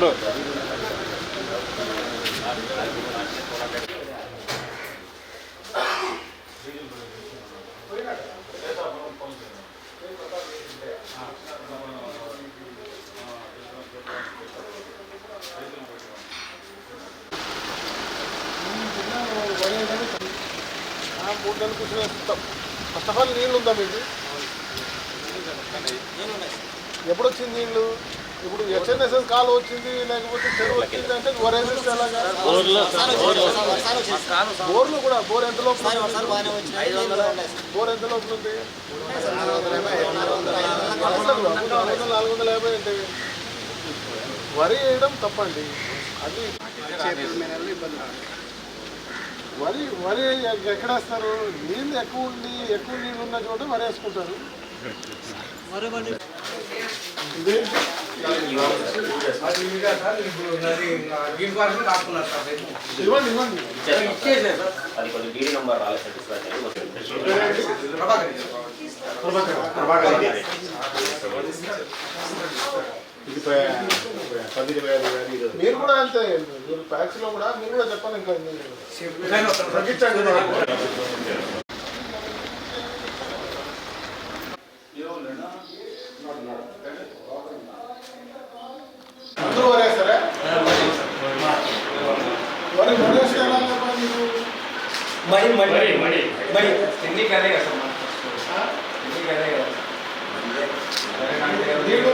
రెండు. మూడు నెలలు కూర్చుని ఫస్ట్ ఆఫ్ ఆల్ నీళ్ళు ఉందా మీకు? ఎప్పుడు వచ్చింది నీళ్ళు? ఇప్పుడు హెచ్ఎన్ఎస్ఎస్ కాలు వచ్చింది లేకపోతే చెరువు వచ్చింది అంటే బోర్లు కూడా బోర్ ఎంత లోపల? బోర్ ఎంత లోపల ఉంది నాలుగు వందలు? నాలుగు వందల యాభై అంటే వరి వేయడం తప్పండి. అది వరి వరి ఎక్కడ వేస్తారు? నీళ్ళు ఎక్కువ ఉండి ఎక్కువ నీళ్ళు ఉన్న చోట వరి వేసుకుంటారు. ఇది నంబర్ పది ఇరవై ఐదు వేలు మీరు కూడా అంతే మీరు ప్యాక్స్లో కూడా మీరు కూడా చెప్పాలి ఇంకా తగ్గించండి నాకు. అందరూ వరేస్తారా వరి వరేస్తే ఎలా చెప్పాలి మీకు మడి మడి మడి మడి తిండి కదే కదా సార్ తిండి కదే కదా నీళ్ళు ఉందా ఉన్నాయి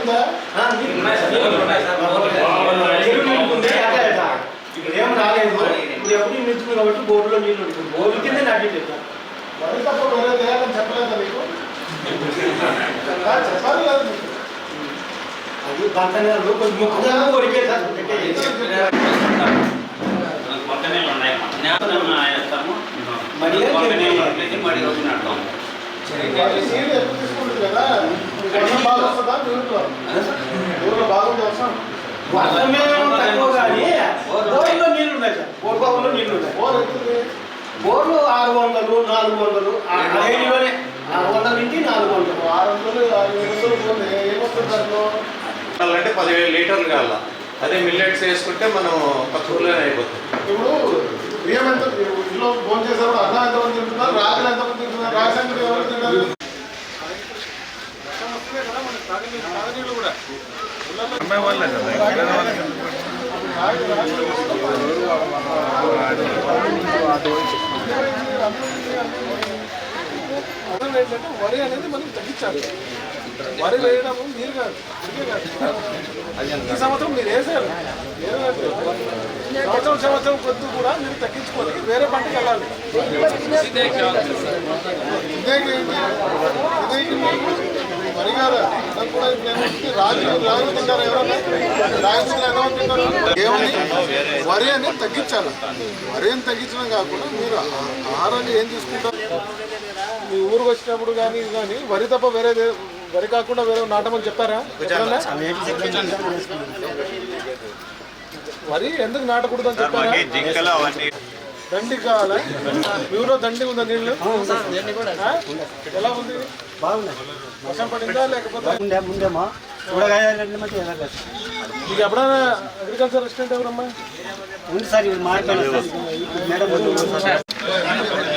సార్. నీళ్ళు ఉన్నాయి సార్. చెరువు నీళ్ళు ఉంది అట్లా అట్లా. ఇప్పుడు రాలేదు. ఇప్పుడు ఎప్పుడు నిల్చుంది కాబట్టి బోర్డులో నీళ్ళు ఉంటుంది బోర్డు కింద నాటి చెప్పలేదా మీకు? చెప్పాలి కదా అది పంతనే కొంచెం ముక్కుగా కొరికే నీళ్ళు ఉన్నాయి. నేతలు వేస్తాము మడి మడి మడి రోజు నడతాం. బోర్లు ఆరు వందలు నాలుగు వందలు ఆరు వందల నుంచి నాలుగు వందలు. ఆరు వందలు ఆరు వందలు ఏమొస్తుంది దాంట్లో? అంటే పదివేల లీటర్లు కావాల? అదే మిల్లెట్స్ వేసుకుంటే మనం తక్కువలో అయిపోతుంది ఇప్పుడు బియ్యం ఎంత ఇంట్లో ఫోన్ అన్నం ఎంతమంది తింటున్నారు ఎంతమంది తింటున్నారు ఎవరు తింటారు వరి అనేది మనం తగ్గించాలి వరి వేయడము మీరు కాదు కాదు. ఈ సంవత్సరం మీరు వేసారు సంవత్సరం సంవత్సరం కొద్ది కూడా మీరు తగ్గించుకోవాలి వేరే పంటకి వెళ్ళాలి. వరి కాదు కూడా ఇప్పుడు ఏమవుతుంది తింటారు ఎవరన్నా తింటారు ఏమని వరి అనేది తగ్గించాలి. వరి అని తగ్గించడం కాకుండా మీరు ఆహారాన్ని ఏం తీసుకుంటారు మీ ఊరికి వచ్చినప్పుడు కానీ కానీ వరి తప్ప వేరే వరి కాకుండా వేరే నాటమని చెప్పారా? వరి ఎందుకు నాటకూడదు అని చెప్పారా దండి కావాలా? ఊరిలో దండి ఉందా నీళ్ళు? ఎలా ఉంది? వర్షం పడిందా లేకపోతే. మీకు ఎప్పుడైనా అగ్రికల్చర్ రెస్టారెంట్ ఎవరమ్మా? ఉంది సార్.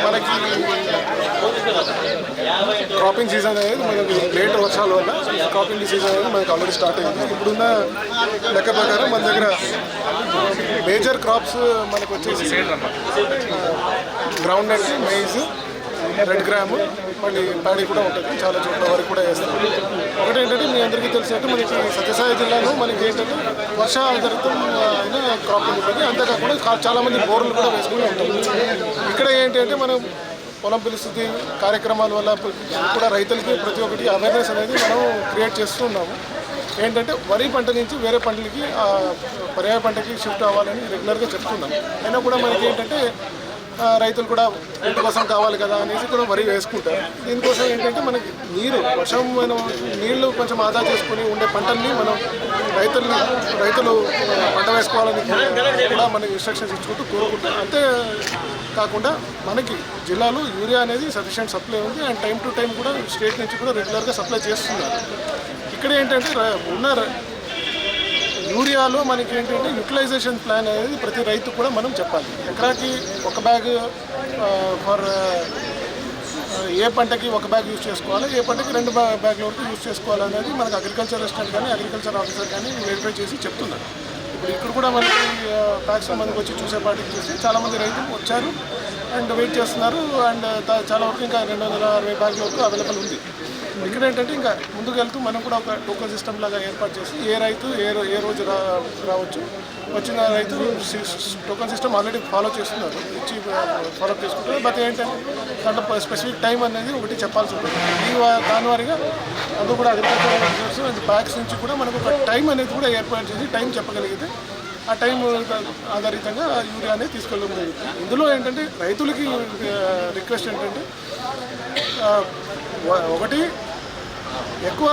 మనకి క్రాపింగ్ సీజన్ అనేది మనకి లేట్ వర్షాల వల్ల క్రాపింగ్ సీజన్ అనేది మనకి ఆల్రెడీ స్టార్ట్ అయింది. ఇప్పుడున్న లెక్క ప్రకారం మన దగ్గర మేజర్ క్రాప్స్ మనకు వచ్చేసి groundnut maize red gram మళ్ళీ ప్యాడీ కూడా ఉంటుంది. చాలా చోట్ల వరకు కూడా వేస్తాం ఒకటి ఏంటంటే మీ అందరికీ తెలిసినట్టు మనకి సత్యసాయి జిల్లాలో మనకి ఏంటంటే వర్ష ఆధారితం అయిన క్రాప్ ఉంటుంది. అంతేకాకుండా చాలామంది చాలా మంది బోర్లు కూడా వేసుకుని ఉంటాం ఇక్కడ ఏంటి అంటే మనం పొలం పిలుస్తుంది కార్యక్రమాల వల్ల కూడా రైతులకి ప్రతి ఒక్కటి అవేర్నెస్ అనేది మనం క్రియేట్ చేస్తున్నాము ఏంటంటే వరి పంట నుంచి వేరే పంటలకి పర్యాయ పంటకి షిఫ్ట్ అవ్వాలని రెగ్యులర్గా చెప్తున్నాం అయినా కూడా మనకి ఏంటంటే రైతులు కూడా ఇంటి కోసం కావాలి కదా అనేసి కూడా వరి వేసుకుంటారు. దీనికోసం ఏంటంటే మనకి నీరు వర్షం మనం నీళ్ళు కొంచెం ఆదా చేసుకుని ఉండే పంటల్ని మనం రైతుల్ని రైతులు పంట వేసుకోవాలని కూడా మనకి ఇన్స్ట్రక్షన్స్ ఇచ్చుకుంటూ కోరుకుంటాం అంతే కాకుండా మనకి జిల్లాలో యూరియా అనేది సఫిషియంట్ సప్లై ఉంది. అండ్ టైం టు టైం కూడా స్టేట్ నుంచి కూడా రెగ్యులర్గా సప్లై చేస్తున్నారు. ఇక్కడ ఏంటంటే ఉన్న యూరియాలో మనకి ఏంటంటే యూటిలైజేషన్ ప్లాన్ అనేది ప్రతి రైతు కూడా మనం చెప్పాలి. ఎకరాకి ఒక బ్యాగ్ ఫర్ ఏ పంటకి ఒక బ్యాగ్ యూజ్ చేసుకోవాలి ఏ పంటకి రెండు బ్యాగ్ల వరకు యూజ్ చేసుకోవాలి అనేది మనకు అగ్రికల్చర్ అసిస్టెంట్ కానీ అగ్రికల్చర్ ఆఫీసర్ కానీ వెరిఫై చేసి చెప్తున్నారు. ఇప్పుడు ఇక్కడ కూడా మనకి ప్యాక్స్ మందికి వచ్చి చూసేపాటికి చూసి చాలామంది రైతులు వచ్చారు అండ్ వెయిట్ చేస్తున్నారు అండ్ చాలా వరకు ఇంకా రెండు వందల అరవై బ్యాగ్ల వరకు అవైలబుల్ ఉంది. ఇక్కడ ఏంటంటే ఇంకా ముందుకు వెళ్తూ మనం కూడా ఒక టోకన్ సిస్టమ్ లాగా ఏర్పాటు చేసి ఏ రైతు ఏ ఏ రోజు రా రావచ్చు. వచ్చిన రైతు టోకన్ సిస్టమ్ ఆల్రెడీ ఫాలో చేస్తున్నారు. ఇచ్చి ఫాలో చేసుకుంటారు. బట్ ఏంటంటే దాంట్లో స్పెసిఫిక్ టైం అనేది ఒకటి చెప్పాల్సి ఉంటుంది. ఈ వా- దాని వారిగా కూడా అగ్రికల్చర్ ఆఫీసర్స్ బ్యాగ్స్ నుంచి కూడా మనకు ఒక టైం అనేది కూడా ఏర్పాటు చేసి టైం చెప్పగలిగితే ఆ టైం ఆధారితంగా యూరియా అనేది తీసుకెళ్ళడం జరుగుతుంది. ఇందులో ఏంటంటే రైతులకి రిక్వెస్ట్ ఏంటంటే ఒకటి ఎక్కువ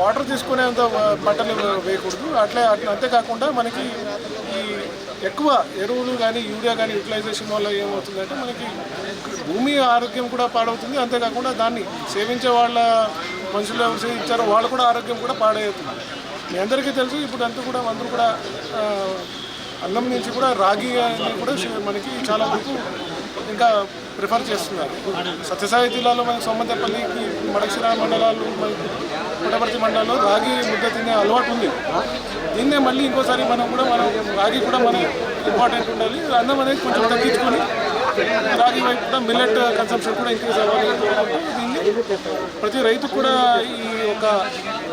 వాటర్ తీసుకునేంత పంటలు వేయకూడదు. అట్లే అట్లా అంతేకాకుండా మనకి ఈ ఎక్కువ ఎరువులు కానీ యూరియా కానీ యూటిలైజేషన్ వల్ల ఏమవుతుందంటే మనకి భూమి ఆరోగ్యం కూడా పాడవుతుంది. అంతేకాకుండా దాన్ని సేవించే వాళ్ళ మనుషులు ఎవరు సేవించారో వాళ్ళు కూడా ఆరోగ్యం కూడా పాడవుతుంది. మీ అందరికీ తెలుసు ఇప్పుడు అంతా కూడా అందరూ కూడా అన్నం నుంచి కూడా రాగి అనేది కూడా మనకి చాలా వరకు ఇంకా ప్రిఫర్ చేస్తున్నారు. సత్యసాయి జిల్లాలో మనకి సోమంతపల్లికి మడక్షిర మండలాలు మనకి పుట్టపర్తి మండలాల్లో రాగి ముద్ద తినే అలవాటు ఉంది. దీన్నే మళ్ళీ ఇంకోసారి మనం కూడా మనం రాగి కూడా మన ఇంపార్టెంట్ ఉండాలి. అన్నం అనేది కొంచెం తగ్గించుకొని రాగి వైపు కూడా మిల్లెట్ కన్సంప్షన్ కూడా ఇంక్రీజ్ అవ్వాలి. దీన్ని ప్రతి రైతు కూడా ఈ ఒక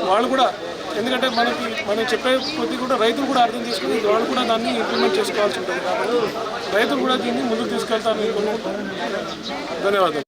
వాళ్ళు కూడా ఎందుకంటే మనకి మనం చెప్పే కొద్ది కూడా రైతులు కూడా అర్థం చేసుకుని వాళ్ళు కూడా దాన్ని ఇంప్లిమెంట్ చేసుకోవాల్సి ఉంటుంది కాబట్టి రైతులు కూడా దీన్ని ముందుకు తీసుకెళ్తారని ధన్యవాదాలు.